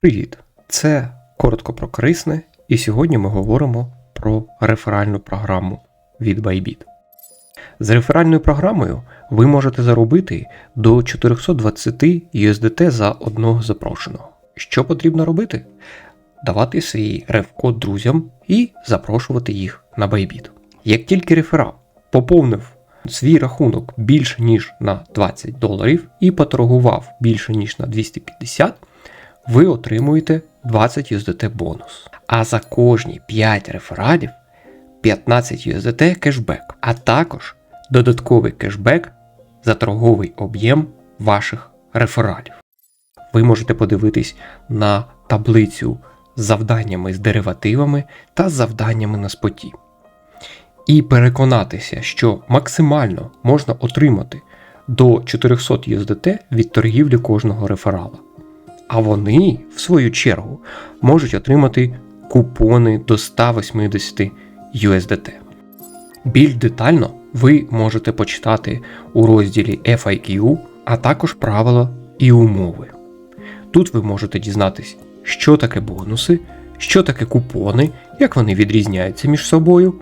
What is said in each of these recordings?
Привіт! Це коротко про корисне, і сьогодні ми говоримо про реферальну програму від Bybit. З реферальною програмою ви можете заробити до 420 USDT за одного запрошеного. Що потрібно робити? Давати свій реф-код друзям і запрошувати їх на Bybit. Як тільки реферал поповнив свій рахунок більше ніж на 20 доларів і поторгував більше ніж на 250, ви отримуєте 20 USDT бонус. А за кожні 5 рефералів 15 USDT кешбек, а також додатковий кешбек за торговий об'єм ваших рефералів. Ви можете подивитись на таблицю з завданнями з деривативами та завданнями на споті. І переконатися, що максимально можна отримати до 400 USDT від торгівлі кожного реферала. А вони, в свою чергу, можуть отримати купони до 180 USDT. Більш детально ви можете почитати у розділі FIQ, а також правила і умови. Тут ви можете дізнатись, що таке бонуси, що таке купони, як вони відрізняються між собою,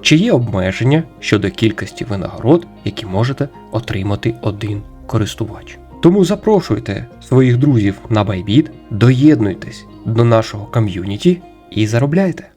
чи є обмеження щодо кількості винагород, які можете отримати один користувач. Тому запрошуйте своїх друзів на Bybit, доєднуйтесь до нашого ком'юніті і заробляйте.